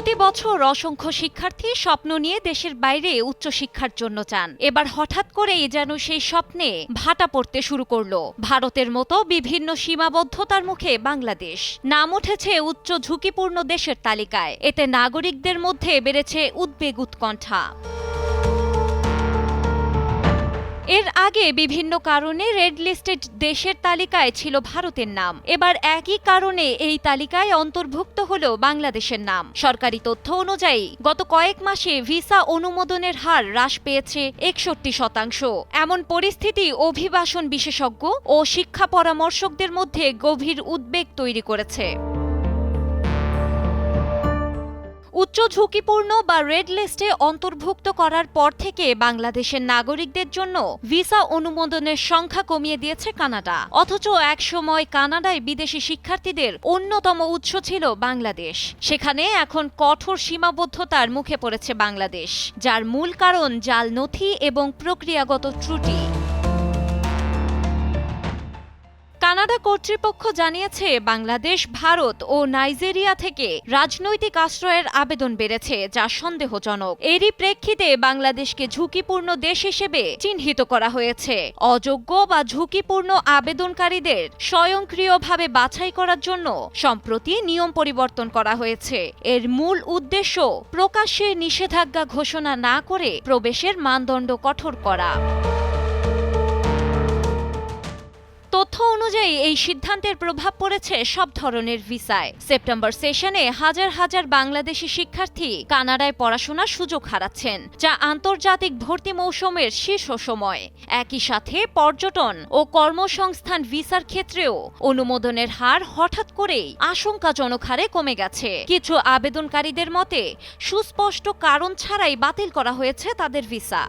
প্রতি বছর অসংখ্য শিক্ষার্থী স্বপ্ন নিয়ে দেশের বাইরে উচ্চশিক্ষার জন্য চান এবার হঠাৎ করেই যেন সেই স্বপ্নে ভাটা পড়তে শুরু করল। ভারতের মতো বিভিন্ন সীমাবদ্ধতার মুখে বাংলাদেশ। নাম উঠেছে উচ্চ ঝুঁকিপূর্ণ দেশের তালিকায়। এতে নাগরিকদের মধ্যে বেড়েছে উদ্বেগ উৎকণ্ঠা। এর আগে বিভিন্ন কারণে রেড লিস্টেড দেশের তালিকায় ছিল ভারতের নাম। এবার একই কারণে এই তালিকায় অন্তর্ভুক্ত হল বাংলাদেশের নাম। সরকারি তথ্য অনুযায়ী, গত কয়েক মাসে ভিসা অনুমোদনের হার হ্রাস পেয়েছে একষট্টি শতাংশ। এমন পরিস্থিতি অভিবাসন বিশেষজ্ঞ ও শিক্ষা পরামর্শকদের মধ্যে গভীর উদ্বেগ তৈরি করেছে। উচ্চ ঝুঁকিপূর্ণ বা রেড লিস্টে অন্তর্ভুক্ত করার পর থেকে বাংলাদেশের নাগরিকদের জন্য ভিসা অনুমোদনের সংখ্যা কমিয়ে দিয়েছে কানাডা। অথচ একসময় কানাডায় বিদেশি শিক্ষার্থীদের অন্যতম উৎস ছিল বাংলাদেশ। সেখানে এখন কঠোর সীমাবদ্ধতার মুখে পড়েছে বাংলাদেশ, যার মূল কারণ জাল নথি এবং প্রক্রিয়াগত ত্রুটি। কানাডা কর্তৃপক্ষ জানিয়েছে, বাংলাদেশ, ভারত ও নাইজেরিয়া থেকে রাজনৈতিক আশ্রয়ের আবেদন বেড়েছে, যা সন্দেহজনক। এরই প্রেক্ষিতে বাংলাদেশকে ঝুঁকিপূর্ণ দেশ হিসেবে চিহ্নিত করা হয়েছে। অযোগ্য বা ঝুঁকিপূর্ণ আবেদনকারীদের স্বয়ংক্রিয়ভাবে বাছাই করার জন্য সম্প্রতি নিয়ম পরিবর্তন করা হয়েছে। এর মূল উদ্দেশ্য প্রকাশ্যে নিষেধাজ্ঞা ঘোষণা না করে প্রবেশের মানদণ্ড কঠোর করা। অনুযায়ী, এই সিদ্ধান্তের প্রভাব পড়েছে সব ধরনের ভিসায়। সেপ্টেম্বর সেশনে হাজার হাজার বাংলাদেশি শিক্ষার্থী কানাডায় পড়াশোনার সুযোগ হারাচ্ছেন, যা আন্তর্জাতিক ভর্তি মৌসুমের শীর্ষ সময়। একই সাথে পর্যটন ও কর্মসংস্থান ভিসার ক্ষেত্রেও অনুমোদনের হার হঠাৎ করেই আশঙ্কাজনক হারে কমে গেছে। কিছু আবেদনকারীদের মতে, সুস্পষ্ট কারণ ছাড়াই বাতিল করা হয়েছে তাদের ভিসা।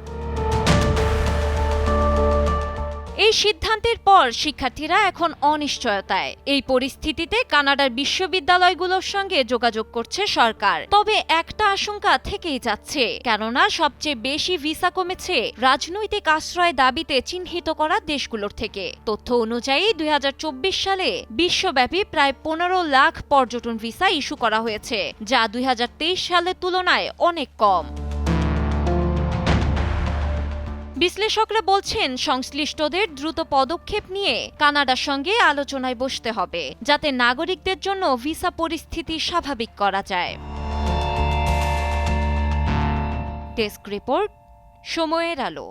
এই সিদ্ধান্তের পর শিক্ষার্থীরা এখন অনিশ্চয়তায়। এই পরিস্থিতিতে কানাডার বিশ্ববিদ্যালয়গুলোর সঙ্গে যোগাযোগ করছে সরকার। তবে একটা আশঙ্কা থেকেই যাচ্ছে, কেননা সবচেয়ে বেশি ভিসা কমেছে রাজনৈতিক আশ্রয় দাবিতে চিহ্নিত করা দেশগুলোর থেকে। তথ্য অনুযায়ী, দুই হাজার চব্বিশ সালে বিশ্বব্যাপী প্রায় পনেরো লাখ পর্যটন ভিসা ইস্যু করা হয়েছে, যা দুই হাজার তেইশ সালের তুলনায় অনেক কম। বিশ্লেষকরা বলছেন, সংশ্লিষ্টদের দ্রুত পদক্ষেপ নিয়ে কানাডার সঙ্গে আলোচনায় বসতে হবে, যাতে নাগরিকদের জন্য ভিসা পরিস্থিতি স্বাভাবিক করা যায়। ডেস্ক রিপোর্ট, সময়ের আলো।